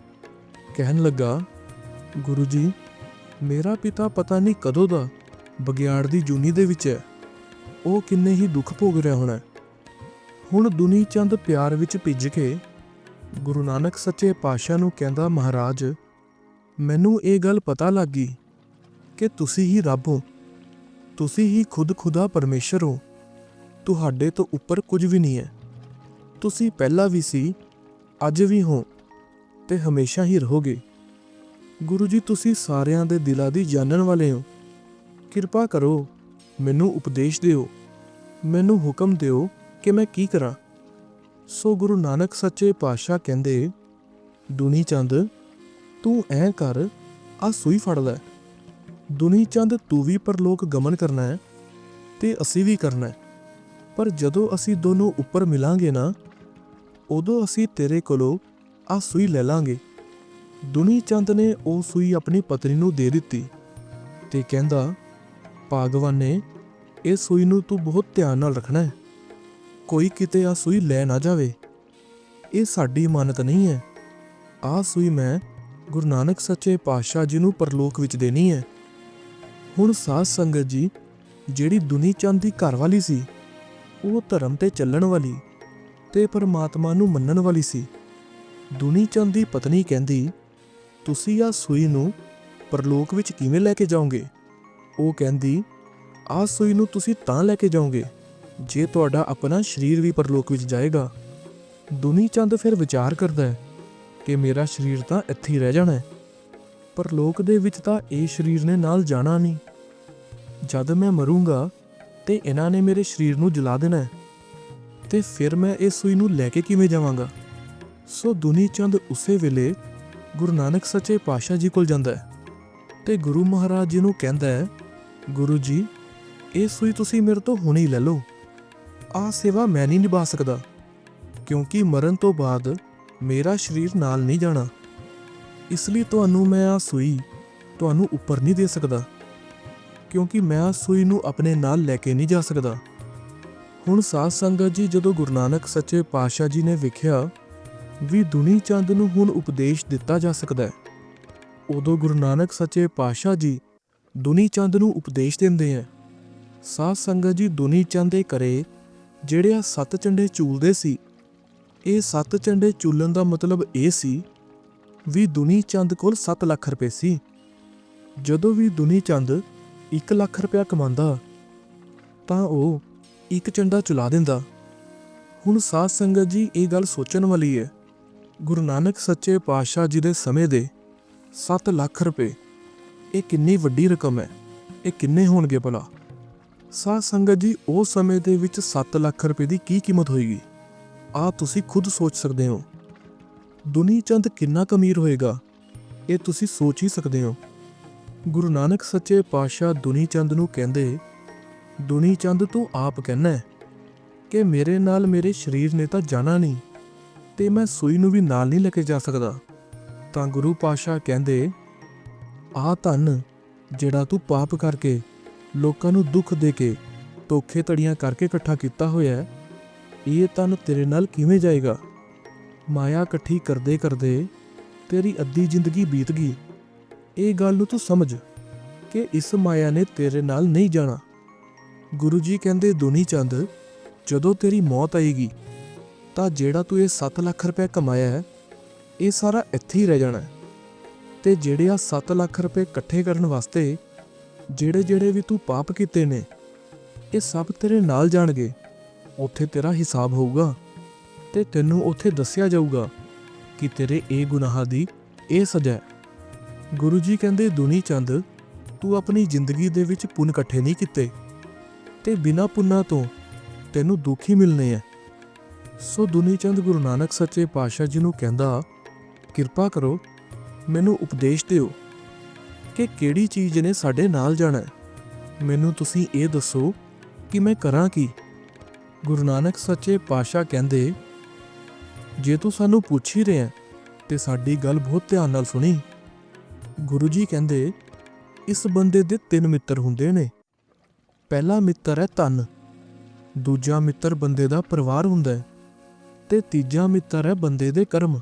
ਕਹਿਣ ਲੱਗਾ, ਗੁਰੂ ਜੀ, ਮੇਰਾ ਪਿਤਾ ਪਤਾ ਨਹੀਂ ਕਦੋਂ ਦਾ ਬਗਿਆੜ ਦੀ ਜੂਨੀ ਦੇ ਵਿੱਚ ਹੈ। ਉਹ ਕਿੰਨੇ ਹੀ ਦੁੱਖ ਭੋਗ ਰਿਹਾ ਹੋਣਾ ਹੁਣ ਦੁਨੀ ਚੰਦ ਪਿਆਰ ਵਿੱਚ ਭਿੱਜ ਕੇ ਗੁਰੂ ਨਾਨਕ ਸੱਚੇ ਪਾਤਸ਼ਾਹ ਨੂੰ ਕਹਿੰਦਾ, ਮਹਾਰਾਜ, ਮੈਨੂੰ ਇਹ ਗੱਲ ਪਤਾ ਲੱਗ ਗਈ ਕਿ ਤੁਸੀਂ ਹੀ ਰੱਬ ਹੋ। ਤੁਸੀਂ ਹੀ ਖੁਦ ਖੁਦਾ ਪਰਮੇਸ਼ਰ ਹੋ। ਤੁਹਾਡੇ ਤੋਂ ਉੱਪਰ ਕੁਝ ਵੀ ਨਹੀਂ ਹੈ। ਤੁਸੀਂ ਪਹਿਲਾਂ ਵੀ ਸੀ, ਅੱਜ ਵੀ ਹੋ ਤੇ ਹਮੇਸ਼ਾ ਹੀ ਰਹੋਗੇ। ਗੁਰੂ ਜੀ, ਤੁਸੀਂ ਸਾਰਿਆਂ ਦੇ ਦਿਲਾਂ ਦੀ ਜਾਣਨ ਵਾਲੇ ਹੋ। ਕਿਰਪਾ ਕਰੋ, ਮੈਨੂੰ ਉਪਦੇਸ਼ ਦਿਓ। ਮੈਨੂੰ ਹੁਕਮ ਦਿਓ ਕਿ ਮੈਂ ਕੀ ਕਰਾਂ। ਸੋ ਗੁਰੂ ਨਾਨਕ ਸੱਚੇ ਪਾਤਸ਼ਾਹ ਕਹਿੰਦੇ, ਦੁਨੀ ਚੰਦ, ਤੂੰ ਐ ਕਰ ਆ ਸੂਈ ਫੜ ਲੈ। ਦੁਨੀ ਚੰਦ ਤੂੰ ਵੀ ਪਰਲੋਕ ਗਮਨ ਕਰਨਾ ਹੈ ਤੇ ਅਸੀਂ ਵੀ ਕਰਨਾ ਹੈ। ਪਰ ਜਦੋਂ ਅਸੀਂ ਦੋਨੋਂ ਉੱਪਰ ਮਿਲਾਂਗੇ ਨਾ, ਉਦੋਂ ਅਸੀਂ ਤੇਰੇ ਕੋਲੋਂ ਆ ਸੂਈ ਲੈ ਲਾਂਗੇ। ਦੁਨੀ ਚੰਦ ਨੇ ਉਹ ਸੂਈ ਆਪਣੀ ਪਤਨੀ ਨੂੰ ਦੇ ਦਿੱਤੀ ਤੇ ਕਹਿੰਦਾ, ਭਾਗਵਾਨ ਨੇ, ਇਹ ਸੂਈ ਨੂੰ ਤੂੰ ਬਹੁਤ ਧਿਆਨ ਨਾਲ ਰੱਖਣਾ ਹੈ। ਕੋਈ ਕਿਤੇ ਆ ਸੂਈ ਲੈ ਨਾ ਜਾਵੇ। ਇਹ ਸਾਡੀ ਮਾਨਤ ਨਹੀਂ ਹੈ। ਆ ਸੂਈ ਮੈਂ ਗੁਰੂ ਨਾਨਕ ਸੱਚੇ ਪਾਤਸ਼ਾਹ ਜੀ ਨੂੰ ਪਰਲੋਕ ਵਿੱਚ ਦੇਣੀ ਹੈ। ਹੁਣ ਸਾਧ ਸੰਗਤ ਜੀ, ਜਿਹੜੀ ਦੁਨੀ ਚੰਦ ਦੀ ਘਰਵਾਲੀ ਸੀ, ਉਹ ਧਰਮ ਤੇ ਚੱਲਣ ਵਾਲੀ ਤੇ ਪਰਮਾਤਮਾ ਨੂੰ ਮੰਨਣ ਵਾਲੀ ਸੀ। ਦੁਨੀ ਚੰਦ ਦੀ ਪਤਨੀ ਕਹਿੰਦੀ, ਤੁਸੀਂ ਆ ਸੂਈ ਨੂੰ ਪਰਲੋਕ ਵਿੱਚ ਕਿਵੇਂ ਲੈ ਕੇ ਜਾਓਗੇ? ਉਹ ਕਹਿੰਦੀ, ਆਹ ਸੂਈ ਨੂੰ ਤੁਸੀਂ ਤਾਂ ਲੈ ਕੇ ਜਾਓਗੇ, ਜੇ ਤੁਹਾਡਾ ਆਪਣਾ ਸਰੀਰ ਵੀ ਪਰਲੋਕ ਵਿੱਚ ਜਾਏਗਾ। ਦੁਨੀ ਚੰਦ ਫਿਰ ਵਿਚਾਰ ਕਰਦਾ ਹੈ ਕਿ ਮੇਰਾ ਸਰੀਰ ਤਾਂ ਇੱਥੇ ਹੀ ਰਹਿ ਜਾਣਾ ਹੈ। ਪਰਲੋਕ ਦੇ ਵਿੱਚ ਤਾਂ ਇਹ ਸਰੀਰ ਨੇ ਨਾਲ ਜਾਣਾ ਨਹੀਂ। ਜਦ ਮੈਂ ਮਰੂੰਗਾ ਤੇ ਇਹਨਾਂ ਨੇ ਮੇਰੇ ਸਰੀਰ ਨੂੰ ਜਲਾ ਦੇਣਾ ਹੈ, ਤੇ ਫਿਰ ਮੈਂ ਇਸ ਸੂਈ ਨੂੰ ਲੈ ਕੇ ਕਿਵੇਂ ਜਾਵਾਂਗਾ? ਸੋ ਦੁਨੀ ਚੰਦ ਉਸੇ ਵੇਲੇ ਗੁਰੂ ਨਾਨਕ ਸੱਚੇ ਪਾਤਸ਼ਾਹ ਜੀ ਕੋਲ ਜਾਂਦਾ ਹੈ ਤੇ ਗੁਰੂ ਮਹਾਰਾਜ ਜੀ ਨੂੰ ਕਹਿੰਦਾ ਹੈ, ਗੁਰੂ ਜੀ, ਇਹ ਸੂਈ ਤੁਸੀਂ ਮੇਰੇ ਤੋਂ ਹੁਣੇ ਹੀ ਲੈ ਲਓ। ਆਹ ਸੇਵਾ ਮੈਂ ਨਹੀਂ ਨਿਭਾ ਸਕਦਾ, ਕਿਉਂਕਿ ਮਰਨ ਤੋਂ ਬਾਅਦ ਮੇਰਾ ਸਰੀਰ ਨਾਲ ਨਹੀਂ ਜਾਣਾ। ਇਸ ਲਈ ਤੁਹਾਨੂੰ ਮੈਂ ਆ ਸੂਈ ਤੁਹਾਨੂੰ ਉੱਪਰ ਨਹੀਂ ਦੇ ਸਕਦਾ, ਕਿਉਂਕਿ ਮੈਂ ਆ ਸੂਈ ਨੂੰ ਆਪਣੇ ਨਾਲ ਲੈ ਕੇ ਨਹੀਂ ਜਾ ਸਕਦਾ। ਹੁਣ ਸਾਧ ਸੰਗਤ ਜੀ, ਜਦੋਂ ਗੁਰੂ ਨਾਨਕ ਸੱਚੇ ਪਾਤਸ਼ਾਹ ਜੀ ਨੇ ਵੇਖਿਆ ਵੀ ਦੁਨੀ ਚੰਦ ਨੂੰ ਹੁਣ ਉਪਦੇਸ਼ ਦਿੱਤਾ ਜਾ ਸਕਦਾ ਹੈ, ਉਦੋਂ ਗੁਰੂ ਨਾਨਕ ਸੱਚੇ ਪਾਤਸ਼ਾਹ ਜੀ ਦੁਨੀ ਚੰਦ ਨੂੰ ਉਪਦੇਸ਼ ਦਿੰਦੇ ਹੈ। ਸਾਧ ਸੰਗਤ ਜੀ, ਦੁਨੀ ਚੰਦ ਦੇ ਕਰੇ ਜਿਹੜੇ ਆ ਸੱਤ ਚੰਡੇ ਚੂਲਦੇ ਸੀ, ਇਹ ਸੱਤ ਚੰਡੇ ਚੂਲਣ ਦਾ ਮਤਲਬ ਇਹ ਸੀ ਵੀ ਦੁਨੀ ਚੰਦ ਕੋਲ 7 ਲੱਖ ਰੁਪਏ ਸੀ। ਜਦੋਂ ਵੀ ਦੁਨੀ ਚੰਦ 1 ਲੱਖ ਰੁਪਇਆ ਕਮਾਉਂਦਾ, ਤਾਂ ਉਹ ਇੱਕ ਚੰਡਾ ਚੁਲਾ ਦਿੰਦਾ। ਹੁਣ ਸਾਧ ਸੰਗਤ ਜੀ, ਇਹ ਗੱਲ ਸੋਚਣ ਵਾਲੀ ਹੈ, ਗੁਰੂ ਨਾਨਕ ਸੱਚੇ ਪਾਤਸ਼ਾਹ ਜੀ ਦੇ ਸਮੇਂ ਦੇ 7 ਲੱਖ ਰੁਪਏ, ਇਹ ਕਿੰਨੀ ਵੱਡੀ ਰਕਮ ਹੈ, ਇਹ ਕਿੰਨੇ ਹੋਣਗੇ ਭਲਾ? ਸਾਧ ਸੰਗਤ ਜੀ ਉਸ ਸਮੇਂ ਦੇ ਵਿੱਚ 7 ਲੱਖ ਰੁਪਏ ਦੀ ਕੀ ਕੀਮਤ ਹੋਏਗੀ? ਆ ਤੁਸੀਂ ਖੁਦ ਸੋਚ ਸਕਦੇ ਹੋ। ਦੁਨੀ ਚੰਦ ਕਿੰਨਾ ਕਮੀਰ ਹੋਏਗਾ? ਇਹ ਤੁਸੀਂ ਸੋਚ ਹੀ ਸਕਦੇ ਹੋ। ਗੁਰੂ ਨਾਨਕ ਸੱਚੇ ਪਾਤਸ਼ਾਹ ਦੁਨੀ ਚੰਦ ਨੂੰ ਕਹਿੰਦੇ ਦੁਨੀ ਚੰਦ ਤੂੰ ਆਪ ਕਹਿਣਾ ਕਿ ਮੇਰੇ ਨਾਲ ਮੇਰੇ ਸਰੀਰ ਨੇ ਤਾਂ ਜਾਣਾ ਨਹੀਂ ਤੇ ਮੈਂ ਸੂਈ ਨੂੰ ਵੀ ਨਾਲ ਨਹੀਂ ਲੈ ਕੇ ਜਾ ਸਕਦਾ। ਤਾਂ ਗੁਰੂ ਪਾਤਸ਼ਾਹ ਕਹਿੰਦੇ, ਆ ਧਨ ਜਿਹੜਾ ਤੂੰ ਪਾਪ ਕਰਕੇ ਲੋਕਾਂ ਨੂੰ ਦੁੱਖ ਦੇ ਕੇ ਧੋਖੇ ਧੜੀਆਂ ਕਰਕੇ ਇਕੱਠਾ ਕੀਤਾ ਹੋਇਆ ਇਹ ਧਨ ਤੇਰੇ ਨਾਲ ਕਿਵੇਂ ਜਾਏਗਾ? ਮਾਇਆ ਇਕੱਠੀ ਕਰਦੇ ਕਰਦੇ ਤੇਰੀ ਅੱਧੀ ਜ਼ਿੰਦਗੀ ਬੀਤ ਗਈ। ਇਹ ਗੱਲ ਨੂੰ ਤੂੰ ਸਮਝ ਕਿ ਇਸ ਮਾਇਆ ਨੇ ਤੇਰੇ ਨਾਲ ਨਹੀਂ ਜਾਣਾ। ਗੁਰੂ ਜੀ ਕਹਿੰਦੇ, ਦੁਨੀ ਚੰਦ, ਜਦੋਂ ਤੇਰੀ ਮੌਤ ਆਏਗੀ, ਤਾਂ ਜਿਹੜਾ ਤੂੰ ਇਹ 7 ਲੱਖ ਰੁਪਏ ਕਮਾਇਆ ਹੈ, ਇਹ ਸਾਰਾ ਇੱਥੇ ਹੀ ਰਹਿ ਜਾਣਾ ਹੈ। ਤੇ ਜਿਹੜੇ ਆ 7 ਲੱਖ ਰੁਪਏ ਇਕੱਠੇ ਕਰਨ ਵਾਸਤੇ ਜਿਹੜੇ ਜਿਹੜੇ ਵੀ ਤੂੰ ਪਾਪ ਕੀਤੇ ਨੇ, ਇਹ ਸਭ ਤੇਰੇ ਨਾਲ ਜਾਣਗੇ। ਉੱਥੇ ਤੇਰਾ ਹਿਸਾਬ ਹੋਊਗਾ। ਤੇ ਤੈਨੂੰ ਉੱਥੇ ਦੱਸਿਆ ਜਾਊਗਾ ਕਿ ਤੇਰੇ ਇਹ ਗੁਨਾਹਾਂ ਦੀ ਇਹ ਸਜ਼ਾ ਹੈ। ਗੁਰੂ ਜੀ ਕਹਿੰਦੇ, ਦੁਨੀ ਚੰਦ, ਤੂੰ ਆਪਣੀ ਜ਼ਿੰਦਗੀ ਦੇ ਵਿੱਚ ਪੁੰਨ ਇਕੱਠੇ ਨਹੀਂ ਕੀਤੇ। ਤੇ ਬਿਨਾਂ ਪੁੰਨਾਂ ਤੋਂ ਤੈਨੂੰ ਦੁੱਖ ਹੀ ਮਿਲਨੇ ਹੈ ਸੋ ਦੁਨੀ ਚੰਦ ਗੁਰੂ ਨਾਨਕ ਸੱਚੇ ਪਾਤਸ਼ਾਹ ਜੀ ਨੂੰ ਕਹਿੰਦਾ, ਕਿਰਪਾ ਕਰੋ, ਮੈਨੂੰ ਉਪਦੇਸ਼ ਦਿਓ ਕਿ ਕਿਹੜੀ ਚੀਜ਼ ਨੇ ਸਾਡੇ ਨਾਲ ਜਾਣਾ ਮੈਨੂੰ ਤੁਸੀਂ ਇਹ ਦੱਸੋ ਕਿ ਮੈਂ ਕਰਾਂ ਕੀ? ਗੁਰੂ ਨਾਨਕ ਸੱਚੇ ਪਾਤਸ਼ਾਹ ਕਹਿੰਦੇ ਜੇ ਤੂੰ ਸਾਨੂੰ ਪੁੱਛ ਹੀ ਰਿਹਾ ਤੇ ਸਾਡੀ ਗੱਲ ਬਹੁਤ ਧਿਆਨ ਨਾਲ ਸੁਣੀ। ਗੁਰੂ ਜੀ ਕਹਿੰਦੇ, ਇਸ ਬੰਦੇ ਦੇ ਤਿੰਨ ਮਿੱਤਰ ਹੁੰਦੇ ਨੇ। ਪਹਿਲਾ ਮਿੱਤਰ ਹੈ ਧਨ, ਦੂਜਾ ਮਿੱਤਰ ਬੰਦੇ ਦਾ ਪਰਿਵਾਰ ਹੁੰਦਾ ਹੈ, ਤੇ ਤੀਜਾ ਮਿੱਤਰ ਹੈ ਬੰਦੇ ਦੇ ਕਰਮ।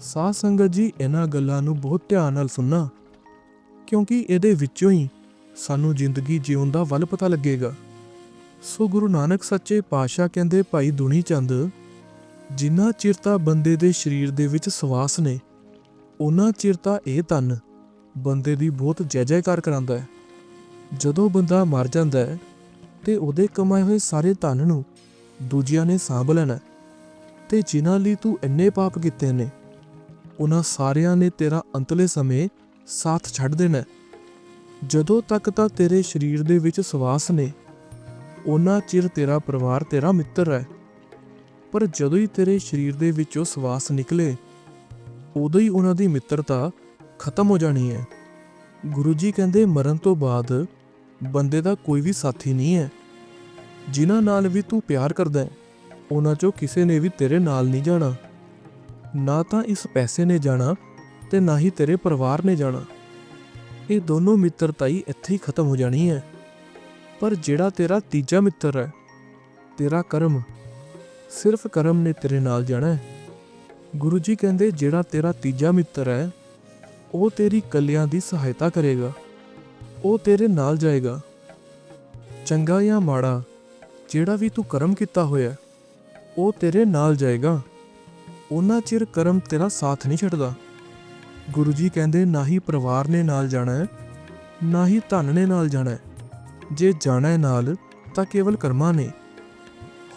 ਸਾਧ ਸੰਗਤ ਜੀ, ਇਹਨਾਂ ਗੱਲਾਂ ਨੂੰ ਬਹੁਤ ਧਿਆਨ ਨਾਲ ਸੁਣਨਾ, ਕਿਉਂਕਿ ਇਹਦੇ ਵਿੱਚੋਂ ਹੀ ਸਾਨੂੰ ਜ਼ਿੰਦਗੀ ਜਿਉਣ ਦਾ ਵੱਲ ਪਤਾ ਲੱਗੇਗਾ। ਸੋ ਗੁਰੂ ਨਾਨਕ ਸੱਚੇ ਪਾਤਸ਼ਾਹ ਕਹਿੰਦੇ, ਭਾਈ ਦੁਨੀ ਚੰਦ ਜਿੰਨਾ ਚਿਰ ਤਾਂ ਬੰਦੇ ਦੇ ਸਰੀਰ ਦੇ ਵਿੱਚ ਸਵਾਸ ਨੇ ਉਹਨਾਂ ਚਿਰ ਤਾਂ ਇਹ ਧਨ ਬੰਦੇ ਦੀ ਬਹੁਤ ਜੈ ਜੈਕਾਰ ਕਰਾਂਦਾ ਹੈ। ਜਦੋਂ ਬੰਦਾ ਮਰ ਜਾਂਦਾ ਹੈ, ਤੇ ਉਹਦੇ ਕਮਾਏ ਹੋਏ ਸਾਰੇ ਧਨ ਨੂੰ ਦੂਜਿਆਂ ਨੇ ਸਾਂਭ ਲੈਣਾ ਹੈ। ਤੇ ਜਿਨ੍ਹਾਂ ਲਈ ਤੂੰ ਇੰਨੇ ਪਾਪ ਕੀਤੇ ਨੇ, ਉਹਨਾਂ ਸਾਰਿਆਂ ਨੇ ਤੇਰਾ ਅੰਤਲੇ ਸਮੇਂ ਸਾਥ ਛੱਡ ਦੇਣਾ ਜਦੋਂ ਤੱਕ ਤਾਂ ਤੇਰੇ ਸਰੀਰ ਦੇ ਵਿੱਚ ਸਵਾਸ ਨੇ ਉਹਨਾਂ ਚਿਰ ਤੇਰਾ ਪਰਿਵਾਰ ਤੇਰਾ ਮਿੱਤਰ ਹੈ। ਪਰ ਜਦੋਂ ਹੀ ਤੇਰੇ ਸਰੀਰ ਦੇ ਵਿੱਚੋਂ ਸਵਾਸ ਨਿਕਲੇ, ਉਦੋਂ ਹੀ ਉਹਨਾਂ ਦੀ ਮਿੱਤਰਤਾ ਖਤਮ ਹੋ ਜਾਣੀ ਹੈ। ਗੁਰੂ ਜੀ ਕਹਿੰਦੇ, ਮਰਨ ਤੋਂ ਬਾਅਦ ਬੰਦੇ ਦਾ ਕੋਈ ਵੀ ਸਾਥੀ ਨਹੀਂ ਹੈ। ਜਿਨ੍ਹਾਂ ਨਾਲ ਵੀ ਤੂੰ ਪਿਆਰ ਕਰਦਾ ਹੈ, ਉਹਨਾਂ ਚੋਂ ਕਿਸੇ ਨੇ ਵੀ ਤੇਰੇ ਨਾਲ ਨਹੀਂ ਜਾਣਾ। ਨਾ ਤਾਂ ਇਸ ਪੈਸੇ ਨੇ ਜਾਣਾ ਤੇ ਨਾ ਹੀ ਤੇਰੇ ਪਰਿਵਾਰ ਨੇ ਜਾਣਾ। ਇਹ ਦੋਨੋਂ ਮਿੱਤਰਤਾ ਹੀ ਇੱਥੇ ਹੀ ਖਤਮ ਹੋ ਜਾਣੀ ਹੈ। ਪਰ ਜਿਹੜਾ ਤੇਰਾ ਤੀਜਾ ਮਿੱਤਰ ਹੈ, ਤੇਰਾ ਕਰਮ ਸਿਰਫ ਕਰਮ ਨੇ ਤੇਰੇ ਨਾਲ ਜਾਣਾ ਹੈ। ਗੁਰੂ ਜੀ ਕਹਿੰਦੇ, ਜਿਹੜਾ ਤੇਰਾ ਤੀਜਾ ਮਿੱਤਰ ਹੈ, ਉਹ ਤੇਰੀ ਕੱਲਿਆਂ ਦੀ ਸਹਾਇਤਾ ਕਰੇਗਾ। ਉਹ ਤੇਰੇ ਨਾਲ ਜਾਏਗਾ। ਚੰਗਾ ਜਾਂ ਮਾੜਾ, ਜਿਹੜਾ ਵੀ ਤੂੰ ਕਰਮ ਕੀਤਾ ਹੋਇਆ ਉਹ ਤੇਰੇ ਨਾਲ ਜਾਏਗਾ। ਉਹਨਾਂ ਚਿਰ ਕਰਮ ਤੇਰਾ ਸਾਥ ਨਹੀਂ ਛੱਡਦਾ। ਗੁਰੂ ਜੀ ਕਹਿੰਦੇ, ਨਾ ਹੀ ਪਰਿਵਾਰ ਨੇ ਨਾਲ ਜਾਣਾ ਹੈ, ਨਾ ਹੀ ਧਨ ਨੇ ਨਾਲ ਜਾਣਾ ਹੈ। ਜੇ ਜਾਣਾ ਹੈ ਨਾਲ, ਤਾਂ ਕੇਵਲ ਕਰਮਾਂ ਨੇ।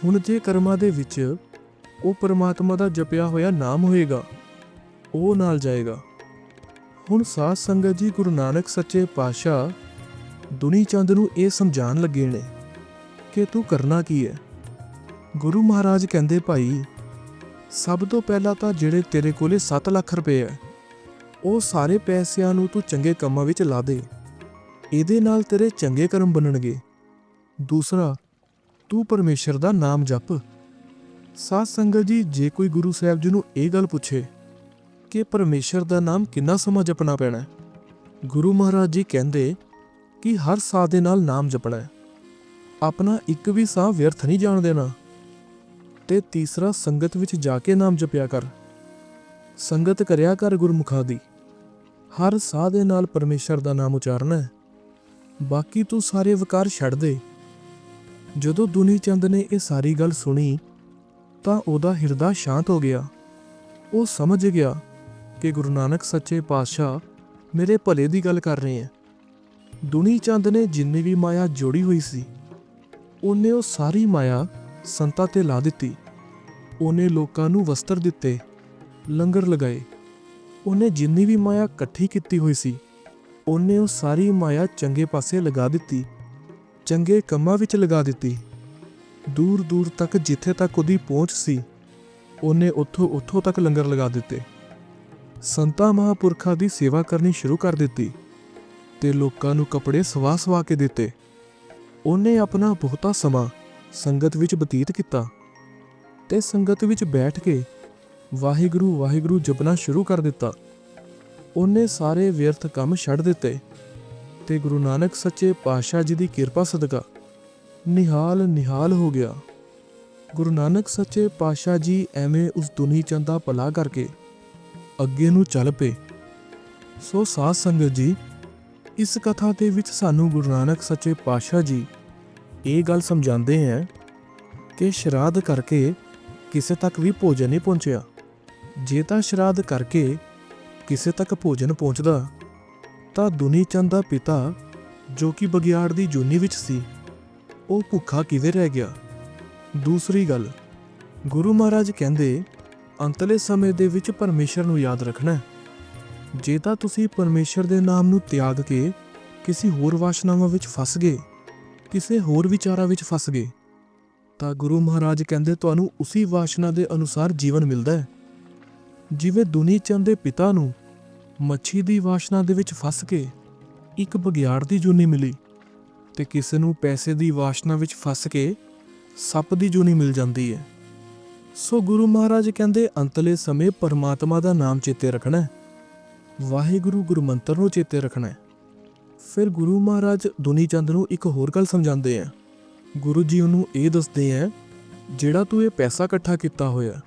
ਹੁਣ ਜੇ ਕਰਮਾਂ ਦੇ ਵਿੱਚ ਉਹ ਪਰਮਾਤਮਾ ਦਾ ਜਪਿਆ ਹੋਇਆ ਨਾਮ ਹੋਏਗਾ, ਉਹ ਨਾਲ ਜਾਏਗਾ। ਹੁਣ ਸਾਧ ਸੰਗਤ ਜੀ ਗੁਰੂ ਨਾਨਕ ਸੱਚੇ ਪਾਤਸ਼ਾਹ ਦੁਨੀ ਚੰਦ ਨੂੰ ਇਹ ਸਮਝਾਉਣ ਲੱਗੇ ਨੇ ਕਿ ਤੂੰ ਕਰਨਾ ਕੀ ਹੈ? ਗੁਰੂ ਮਹਾਰਾਜ ਕਹਿੰਦੇ, ਭਾਈ, ਸਭ ਤੋਂ ਪਹਿਲਾਂ ਤਾਂ ਜਿਹੜੇ ਤੇਰੇ ਕੋਲੇ 7 ਲੱਖ ਰੁਪਏ ਹੈ, ਉਹ ਸਾਰੇ ਪੈਸਿਆਂ ਨੂੰ ਤੂੰ ਚੰਗੇ ਕੰਮਾਂ ਵਿੱਚ ਲਾ ਦੇ। ਇਹਦੇ ਨਾਲ ਤੇਰੇ ਚੰਗੇ ਕਰਮ ਬਣਨਗੇ। ਦੂਸਰਾ ਤੂੰ ਪਰਮੇਸ਼ਰ ਦਾ ਨਾਮ ਜਪ। ਸਾਧ ਸੰਗਤ ਜੀ, ਜੇ ਕੋਈ ਗੁਰੂ ਸਾਹਿਬ ਜੀ ਨੂੰ ਇਹ ਗੱਲ ਪੁੱਛੇ ਕਿ ਪਰਮੇਸ਼ਰ ਦਾ ਨਾਮ ਕਿੰਨਾ ਸਮਾਂ ਜਪਣਾ ਪੈਣਾ ਗੁਰੂ ਮਹਾਰਾਜ ਜੀ ਕਹਿੰਦੇ ਕਿ ਹਰ ਸਾਹ ਦੇ ਨਾਲ ਨਾਮ ਜਪਣਾ ਹੈ। ਆਪਣਾ ਇੱਕ ਵੀ ਸਾਹ ਵਿਅਰਥ ਨਹੀਂ ਜਾਣ ਦੇਣਾ। ਤੇ ਤੀਸਰਾ, ਸੰਗਤ ਵਿੱਚ ਜਾ ਕੇ ਨਾਮ ਜਪਿਆ ਕਰ। ਸੰਗਤ ਕਰਿਆ ਕਰ ਗੁਰਮੁਖਾਂ ਦੀ। ਹਰ ਸਾਹ ਦੇ ਨਾਲ ਪਰਮੇਸ਼ਰ ਦਾ ਨਾਮ ਉਚਾਰਨਾ ਹੈ। ਬਾਕੀ ਤੂੰ ਸਾਰੇ ਵਿਕਾਰ ਛੱਡ ਦੇ। ਜਦੋਂ ਦੁਨੀ ਚੰਦ ਨੇ ਇਹ ਸਾਰੀ ਗੱਲ ਸੁਣੀ, ਤਾਂ ਉਹਦਾ ਹਿਰਦਾ ਸ਼ਾਂਤ ਹੋ ਗਿਆ। ਉਹ ਸਮਝ ਗਿਆ ਕਿ ਗੁਰੂ ਨਾਨਕ ਸੱਚੇ ਪਾਤਸ਼ਾਹ ਮੇਰੇ ਭਲੇ ਦੀ ਗੱਲ ਕਰ ਰਹੇ ਹੈ। ਦੁਨੀ ਚੰਦ ਨੇ ਜਿੰਨੀ ਵੀ ਮਾਇਆ ਜੋੜੀ ਹੋਈ ਸੀ, ਉਹਨੇ ਉਹ ਸਾਰੀ ਮਾਇਆ ਸੰਤਾਂ ਤੇ ਲਾ ਦਿੱਤੀ। ਉਹਨੇ ਲੋਕਾਂ ਨੂੰ ਵਸਤਰ ਦਿੱਤੇ, ਲੰਗਰ ਲਗਾਏ। ਉਹਨੇ ਜਿੰਨੀ ਵੀ ਮਾਇਆ ਇਕੱਠੀ ਕੀਤੀ ਹੋਈ ਸੀ, ਉਹਨੇ ਉਹ ਸਾਰੀ ਮਾਇਆ ਚੰਗੇ ਪਾਸੇ ਲਗਾ ਦਿੱਤੀ। ਚੰਗੇ ਕੰਮਾਂ ਵਿੱਚ ਲਗਾ ਦਿੱਤੀ। ਦੂਰ ਦੂਰ ਤੱਕ ਜਿੱਥੇ ਤੱਕ ਉਹਦੀ ਪਹੁੰਚ ਸੀ, ਉਹਨੇ ਉੱਥੋਂ ਉੱਥੋਂ ਤੱਕ ਲੰਗਰ ਲਗਾ ਦਿੱਤੇ। ਸੰਤਾਂ ਮਹਾਂਪੁਰਖਾਂ ਦੀ ਸੇਵਾ ਕਰਨੀ ਸ਼ੁਰੂ ਕਰ ਦਿੱਤੀ ਤੇ ਲੋਕਾਂ ਨੂੰ ਕੱਪੜੇ ਸਵਾ ਸਵਾ ਕੇ ਦਿੱਤੇ। ਉਹਨੇ ਆਪਣਾ ਬਹੁਤਾ ਸਮਾਂ ਸੰਗਤ ਵਿੱਚ ਬਤੀਤ ਕੀਤਾ ਤੇ ਸੰਗਤ ਵਿੱਚ ਬੈਠ ਕੇ ਵਾਹਿਗੁਰੂ ਵਾਹਿਗੁਰੂ ਜਪਣਾ ਸ਼ੁਰੂ ਕਰ ਦਿੱਤਾ। ਉਹਨੇ ਸਾਰੇ ਵਿਅਰਥ ਕੰਮ ਛੱਡ ਦਿੱਤੇ। ਤੇ ਗੁਰੂ ਨਾਨਕ ਸੱਚੇ ਪਾਤਸ਼ਾਹ ਜੀ ਦੀ ਕਿਰਪਾ ਸਦਕਾ ਨਿਹਾਲ ਨਿਹਾਲ ਹੋ ਗਿਆ। ਗੁਰੂ ਨਾਨਕ ਸੱਚੇ ਪਾਤਸ਼ਾਹ ਜੀ ਐਵੇਂ ਉਸ ਦੁਨੀ ਚੰਦਾ ਭਲਾ ਕਰਕੇ ਅੱਗੇ ਨੂੰ ਚੱਲ ਪਏ। ਸੋ ਸਾਧ ਸੰਗਤ ਜੀ, ਇਸ ਕਥਾ ਦੇ ਵਿੱਚ ਸਾਨੂੰ ਗੁਰੂ ਨਾਨਕ ਸੱਚੇ ਪਾਤਸ਼ਾਹ ਜੀ ਇਹ ਗੱਲ ਸਮਝਾਉਂਦੇ ਹੈ ਕਿ ਸ਼ਰਾਧ ਕਰਕੇ ਕਿਸੇ ਤੱਕ ਵੀ ਭੋਜਨ ਨਹੀਂ ਪਹੁੰਚਿਆ। ਜੇ ਤਾਂ ਸ਼ਰਾਧ ਕਰਕੇ ਕਿਸੇ ਤੱਕ ਭੋਜਨ ਪਹੁੰਚਦਾ ਤਾਂ ਦੁਨੀ ਚੰਦ ਦਾ ਪਿਤਾ, ਜੋ ਕਿ ਬਗਿਆੜ ਦੀ ਜੂਨੀ ਵਿੱਚ ਸੀ, ਉਹ ਭੁੱਖਾ ਕਿਵੇਂ ਰਹਿ ਗਿਆ? ਦੂਸਰੀ ਗੱਲ, ਗੁਰੂ ਮਹਾਰਾਜ ਕਹਿੰਦੇ, ਅੰਤਲੇ ਸਮੇਂ ਦੇ ਵਿੱਚ ਪਰਮੇਸ਼ਰ ਨੂੰ ਯਾਦ ਰੱਖਣਾ ਜੇ ਤਾਂ ਤੁਸੀਂ ਪਰਮੇਸ਼ਰ ਦੇ ਨਾਮ ਨੂੰ ਤਿਆਗ ਕੇ ਕਿਸੇ ਹੋਰ ਵਾਸ਼ਨਾਵਾਂ ਵਿੱਚ ਫਸ ਗਏ, ਕਿਸੇ ਹੋਰ ਵਿਚਾਰਾਂ ਵਿੱਚ ਫਸ ਗਏ, ਤਾਂ ਗੁਰੂ ਮਹਾਰਾਜ ਕਹਿੰਦੇ, ਤੁਹਾਨੂੰ ਉਸੇ ਵਾਸ਼ਨਾ ਦੇ ਅਨੁਸਾਰ ਜੀਵਨ ਮਿਲਦਾ ਹੈ। ਜਿਵੇਂ ਦੁਨੀ ਚੰਦ ਦੇ ਪਿਤਾ ਨੂੰ ਮੱਛੀ ਦੀ ਵਾਸ਼ਨਾ ਦੇ ਵਿੱਚ ਫਸ ਕੇ ਇੱਕ ਬਗਿਆੜ ਦੀ ਜੂਨੀ ਮਿਲੀ ਤੇ ਕਿਸੇ ਨੂੰ ਪੈਸੇ ਦੀ ਵਾਸ਼ਨਾ ਵਿੱਚ ਫਸ ਕੇ ਸੱਪ ਦੀ ਜੂਨੀ ਮਿਲ ਜਾਂਦੀ ਹੈ। ਸੋ ਗੁਰੂ ਮਹਾਰਾਜ ਕਹਿੰਦੇ, ਅੰਤਲੇ ਸਮੇਂ ਪਰਮਾਤਮਾ ਦਾ ਨਾਮ ਚੇਤੇ ਰੱਖਣਾ ਹੈ। ਵਾਹਿਗੁਰੂ ਗੁਰਮੰਤਰ ਨੂੰ ਚੇਤੇ ਰੱਖਣਾ ਫਿਰ ਗੁਰੂ ਮਹਾਰਾਜ ਦੁਨੀ ਚੰਦ ਨੂੰ ਇੱਕ ਹੋਰ ਗੱਲ ਸਮਝਾਉਂਦੇ ਆ। ਗੁਰੂ ਜੀ ਉਹਨੂੰ ਇਹ ਦੱਸਦੇ ਆ, ਜਿਹੜਾ ਤੂੰ ਇਹ ਪੈਸਾ ਇਕੱਠਾ ਕੀਤਾ ਹੋਇਆ,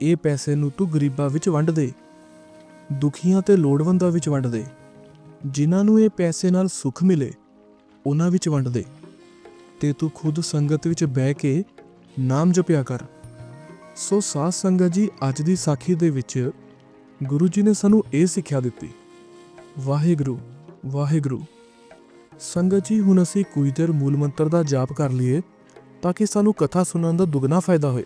ਇਹ ਪੈਸੇ ਨੂੰ ਤੂੰ ਗਰੀਬਾਂ ਵਿੱਚ ਵੰਡ ਦੇ। ਦੁਖੀਆਂ ਤੇ ਲੋੜਵੰਦਾਂ ਵਿੱਚ ਵੰਡ ਦੇ ਜਿਨ੍ਹਾਂ ਨੂੰ ਇਹ ਪੈਸੇ ਨਾਲ ਸੁੱਖ ਮਿਲੇ, ਉਹਨਾਂ ਵਿੱਚ ਵੰਡ ਦੇ ਤੇ ਤੂੰ ਖੁਦ ਸੰਗਤ ਵਿੱਚ ਬਹਿ ਕੇ ਨਾਮ ਜਪਿਆ ਕਰ। ਸੋ ਸਾਧ ਸੰਗਤ ਜੀ, ਅੱਜ ਦੀ ਸਾਖੀ ਦੇ ਵਿੱਚ ਗੁਰੂ ਜੀ ਨੇ ਸਾਨੂੰ ਇਹ ਸਿੱਖਿਆ ਦਿੱਤੀ। ਵਾਹਿਗੁਰੂ ਵਾਹਿਗੁਰੂ। ਸੰਗਤ ਜੀ, ਹੁਣ ਅਸੀਂ ਕੁਝ ਦੇਰ ਮੂਲ ਮੰਤਰ ਦਾ ਜਾਪ ਕਰ ਲਈਏ, ਤਾਂ ਕਿ ਸਾਨੂੰ ਕਥਾ ਸੁਣਨ ਦਾ ਦੁੱਗਣਾ ਫਾਇਦਾ ਹੋਏ।